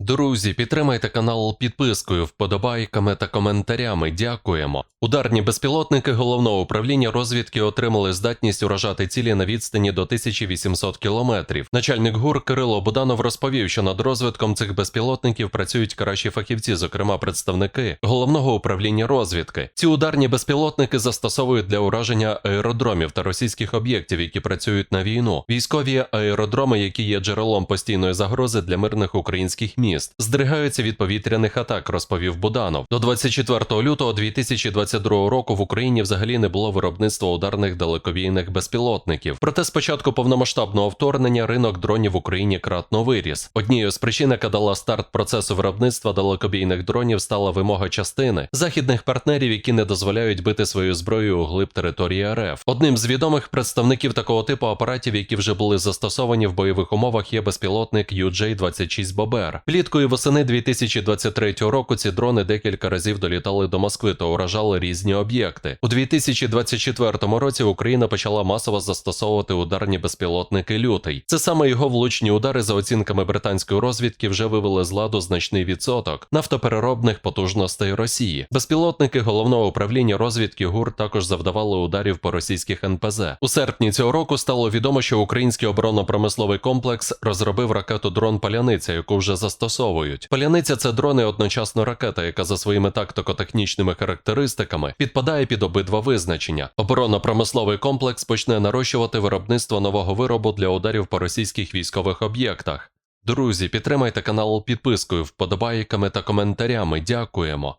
Друзі, підтримайте канал підпискою, вподобайками та коментарями. Дякуємо. Ударні безпілотники головного управління розвідки отримали здатність уражати цілі на відстані до 1800 кілометрів. Начальник ГУР Кирило Буданов розповів, що над розвитком цих безпілотників працюють кращі фахівці, зокрема представники головного управління розвідки. Ці ударні безпілотники застосовують для ураження аеродромів та російських об'єктів, які працюють на війну. Військові аеродроми, які є джерелом постійної загрози для мирних українських міст, здригаються від повітряних атак, розповів Буданов. До 24 лютого 2022 року в Україні взагалі не було виробництва ударних далекобійних безпілотників. Проте з початку повномасштабного вторгнення ринок дронів в Україні кратно виріс. Однією з причин, яка дала старт процесу виробництва далекобійних дронів, стала вимога частини західних партнерів, які не дозволяють бити свою зброю у глиб території РФ. Одним з відомих представників такого типу апаратів, які вже були застосовані в бойових умовах, є безпілотник UJ-26 Бобер. Вліткою восени 2023 року ці дрони декілька разів долітали до Москви та уражали різні об'єкти. У 2024 році Україна почала масово застосовувати ударні безпілотники лютий. Це саме його влучні удари, за оцінками британської розвідки, вже вивели з ладу значний відсоток нафтопереробних потужностей Росії. Безпілотники головного управління розвідки ГУР також завдавали ударів по російських НПЗ. У серпні цього року стало відомо, що український оборонно-промисловий комплекс розробив ракету дрон Паляниця, яку вже застосовують. Паляниця це дрони одночасно ракета, яка за своїми тактико-технічними характеристиками підпадає під обидва визначення. Оборонно-промисловий комплекс почне нарощувати виробництво нового виробу для ударів по російських військових об'єктах. Друзі, підтримайте канал підпискою, вподобайками та коментарями. Дякуємо.